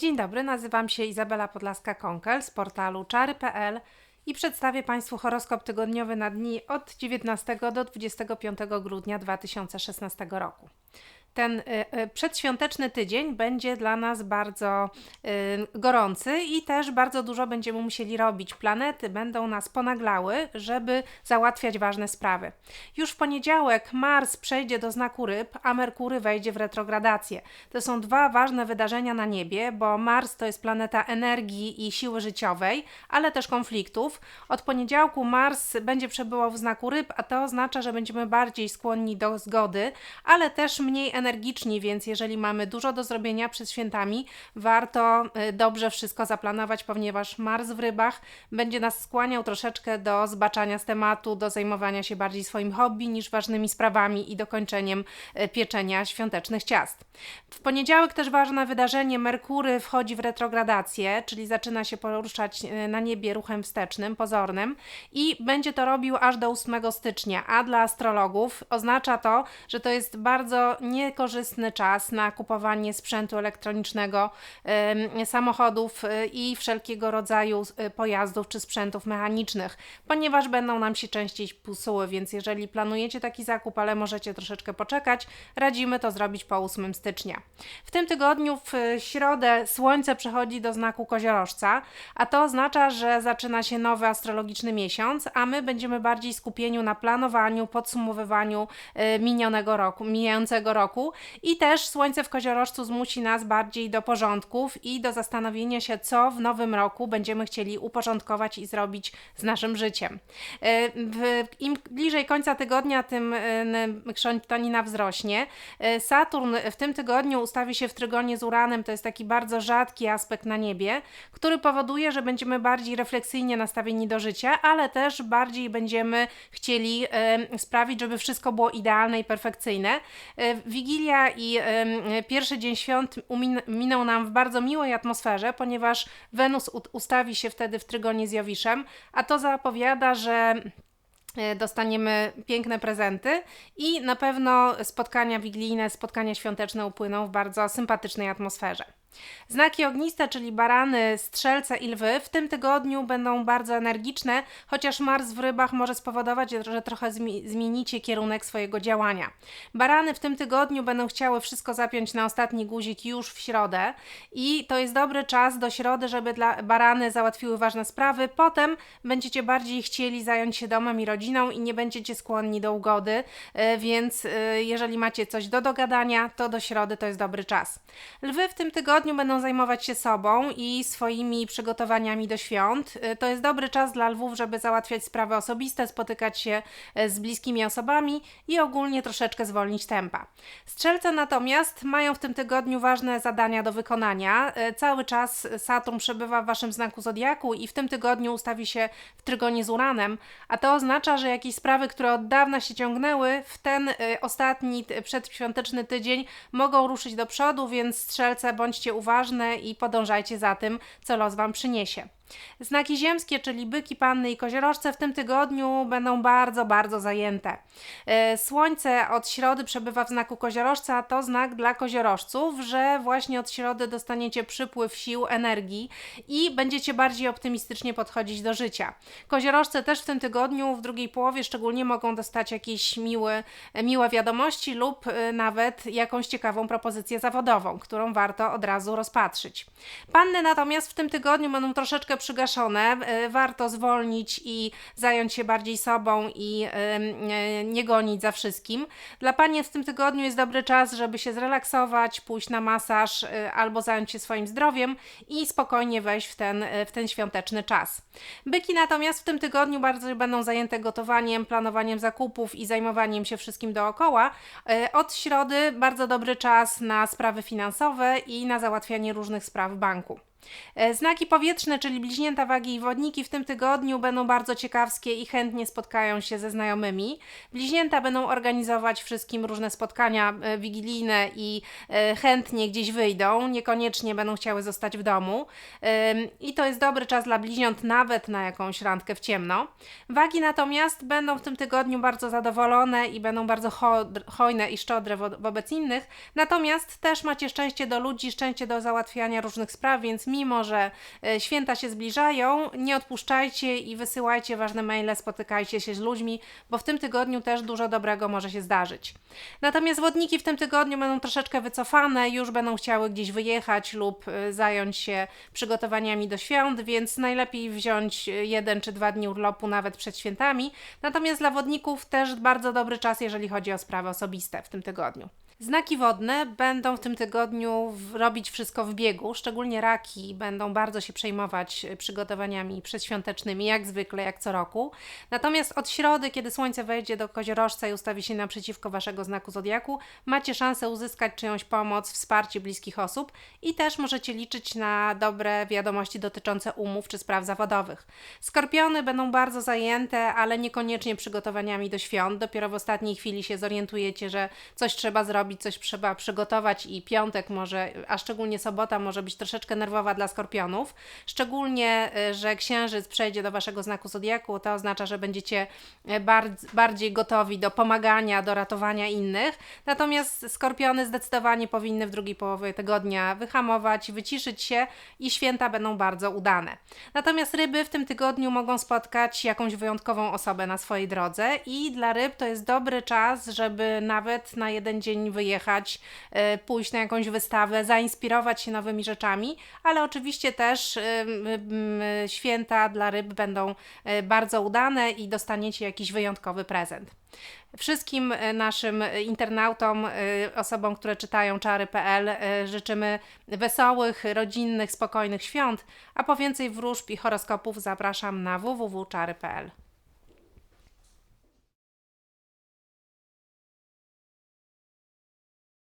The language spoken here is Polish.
Dzień dobry, nazywam się Izabela Podlaska-Konkel z portalu czary.pl i przedstawię Państwu horoskop tygodniowy na dni od 19 do 25 grudnia 2016 roku. Ten y, y, przedświąteczny tydzień będzie dla nas bardzo y, gorący i też bardzo dużo będziemy musieli robić. Planety będą nas ponaglały, żeby załatwiać ważne sprawy. Już w poniedziałek Mars przejdzie do znaku ryb, a Merkury wejdzie w retrogradację. To są dwa ważne wydarzenia na niebie, bo Mars to jest planeta energii i siły życiowej, ale też konfliktów. Od poniedziałku Mars będzie przebywał w znaku ryb, a to oznacza, że będziemy bardziej skłonni do zgody, ale też mniej energiczni, więc jeżeli mamy dużo do zrobienia przed świętami, warto y, dobrze wszystko zaplanować, ponieważ Mars w rybach będzie nas skłaniał troszeczkę do zbaczania z tematu, do zajmowania się bardziej swoim hobby niż ważnymi sprawami i dokończeniem y, pieczenia świątecznych ciast. W poniedziałek też ważne wydarzenie, Merkury wchodzi w retrogradację, czyli zaczyna się poruszać y, na niebie ruchem wstecznym, pozornym i będzie to robił aż do 8 stycznia, a dla astrologów oznacza to, że to jest bardzo niekorzystny czas na kupowanie sprzętu elektronicznego, samochodów y, i wszelkiego rodzaju y, pojazdów czy sprzętów mechanicznych, ponieważ będą nam się częściej psuły, więc jeżeli planujecie taki zakup, ale możecie troszeczkę poczekać, radzimy to zrobić po 8 stycznia. W tym tygodniu w y, środę Słońce przechodzi do znaku koziorożca, a to oznacza, że zaczyna się nowy astrologiczny miesiąc, a my będziemy bardziej skupieni na planowaniu, podsumowywaniu minionego roku, mijającego roku i też Słońce w koziorożcu zmusi nas bardziej do porządków i do zastanowienia się, co w nowym roku będziemy chcieli uporządkować i zrobić z naszym życiem. Y, Im bliżej końca tygodnia, tym y, chrzątonina wzrośnie. Y, Saturn w tym tygodniu ustawi się w trygonie z Uranem, to jest taki bardzo rzadki aspekt na niebie, który powoduje, że będziemy bardziej refleksyjnie nastawieni do życia, ale też bardziej będziemy chcieli sprawić, żeby wszystko było idealne i perfekcyjne. E, Wigilia i pierwszy dzień świąt minął nam w bardzo miłej atmosferze, ponieważ Wenus ustawi się wtedy w trygonie z Jowiszem, a to zapowiada, że e, dostaniemy piękne prezenty i na pewno spotkania wigilijne, spotkania świąteczne upłyną w bardzo sympatycznej atmosferze. Znaki ogniste, czyli barany, strzelce i lwy, w tym tygodniu będą bardzo energiczne, chociaż Mars w rybach może spowodować, że trochę zmi- zmienicie kierunek swojego działania. Barany w tym tygodniu będą chciały wszystko zapiąć na ostatni guzik już w środę i to jest dobry czas do środy, żeby dla barany załatwiły ważne sprawy. Potem będziecie bardziej chcieli zająć się domem i rodziną i nie będziecie skłonni do ugody, e, więc e, jeżeli macie coś do dogadania, to do środy to jest dobry czas. Lwy w tym tygodniu będą zajmować się sobą i swoimi przygotowaniami do świąt. Y, To jest dobry czas dla lwów, żeby załatwiać sprawy osobiste, spotykać się e, z bliskimi osobami i ogólnie troszeczkę zwolnić tempa. Strzelce natomiast mają w tym tygodniu ważne zadania do wykonania. E, Cały czas Saturn przebywa w waszym znaku zodiaku i w tym tygodniu ustawi się w trygonie z Uranem, a to oznacza, że jakieś sprawy, które od dawna się ciągnęły, w ten ostatni przedświąteczny tydzień mogą ruszyć do przodu, więc strzelce bądźcie uważne i podążajcie za tym, co los wam przyniesie. Znaki ziemskie, czyli byki, panny i koziorożce w tym tygodniu będą bardzo, bardzo zajęte. E, Słońce od środy przebywa w znaku koziorożca, a to znak dla koziorożców, że właśnie od środy dostaniecie przypływ sił, energii i będziecie bardziej optymistycznie podchodzić do życia. Koziorożce też w tym tygodniu, w drugiej połowie szczególnie mogą dostać jakieś miłe, miłe wiadomości lub e, nawet jakąś ciekawą propozycję zawodową, którą warto od razu rozpatrzyć. Panny natomiast w tym tygodniu będą troszeczkę przygaszone. e, Warto zwolnić i zająć się bardziej sobą i e, nie gonić za wszystkim. Dla panien w tym tygodniu jest dobry czas, żeby się zrelaksować, pójść na masaż e, albo zająć się swoim zdrowiem i spokojnie wejść w ten, w ten świąteczny czas. Byki natomiast w tym tygodniu bardzo będą zajęte gotowaniem, planowaniem zakupów i zajmowaniem się wszystkim dookoła. Od środy bardzo dobry czas na sprawy finansowe i na załatwianie różnych spraw w banku. E, Znaki powietrzne, czyli bliźnięta wagi i wodniki w tym tygodniu będą bardzo ciekawskie i chętnie spotkają się ze znajomymi. Bliźnięta będą organizować wszystkim różne spotkania e, wigilijne i e, chętnie gdzieś wyjdą, niekoniecznie będą chciały zostać w domu. I to jest dobry czas dla bliźniąt nawet na jakąś randkę w ciemno. Wagi natomiast będą w tym tygodniu bardzo zadowolone i będą bardzo hojne i szczodre wo- wobec innych. Natomiast też macie szczęście do ludzi, szczęście do załatwiania różnych spraw, więc mimo, że e, święta się zbliżają, nie odpuszczajcie i wysyłajcie ważne maile, spotykajcie się z ludźmi, bo w tym tygodniu też dużo dobrego może się zdarzyć. Natomiast wodniki w tym tygodniu będą troszeczkę wycofane, już będą chciały gdzieś wyjechać lub e, zająć się przygotowaniami do świąt, więc najlepiej wziąć e, jeden czy dwa dni urlopu nawet przed świętami. Natomiast dla wodników też bardzo dobry czas, jeżeli chodzi o sprawy osobiste w tym tygodniu. Znaki wodne będą w tym tygodniu robić wszystko w biegu, szczególnie raki będą bardzo się przejmować e, przygotowaniami przedświątecznymi, jak zwykle, jak co roku. Natomiast od środy, kiedy słońce wejdzie do koziorożca i ustawi się naprzeciwko waszego znaku zodiaku, macie szansę uzyskać czyjąś pomoc, wsparcie bliskich osób i też możecie liczyć na dobre wiadomości dotyczące umów czy spraw zawodowych. Skorpiony będą bardzo zajęte, ale niekoniecznie przygotowaniami do świąt. Dopiero w ostatniej chwili się zorientujecie, że coś trzeba zrobić, coś trzeba przygotować i piątek może, a szczególnie sobota może być troszeczkę nerwowa dla skorpionów. Szczególnie, y, że księżyc przejdzie do waszego znaku zodiaku, to oznacza, że będziecie y, bard- bardziej gotowi do pomagania, do ratowania innych. Natomiast skorpiony zdecydowanie powinny w drugiej połowie tygodnia wyhamować, wyciszyć się i święta będą bardzo udane. Natomiast ryby w tym tygodniu mogą spotkać jakąś wyjątkową osobę na swojej drodze i dla ryb to jest dobry czas, żeby nawet na jeden dzień wyjechać, e, pójść na jakąś wystawę, zainspirować się nowymi rzeczami, ale oczywiście też ym, ym, święta dla ryb będą e, bardzo udane i dostaniecie jakiś wyjątkowy prezent. Wszystkim e, naszym internautom, e, osobom, które czytają czary.pl e, życzymy wesołych, rodzinnych, spokojnych świąt, a po więcej wróżb i horoskopów zapraszam na www.czary.pl.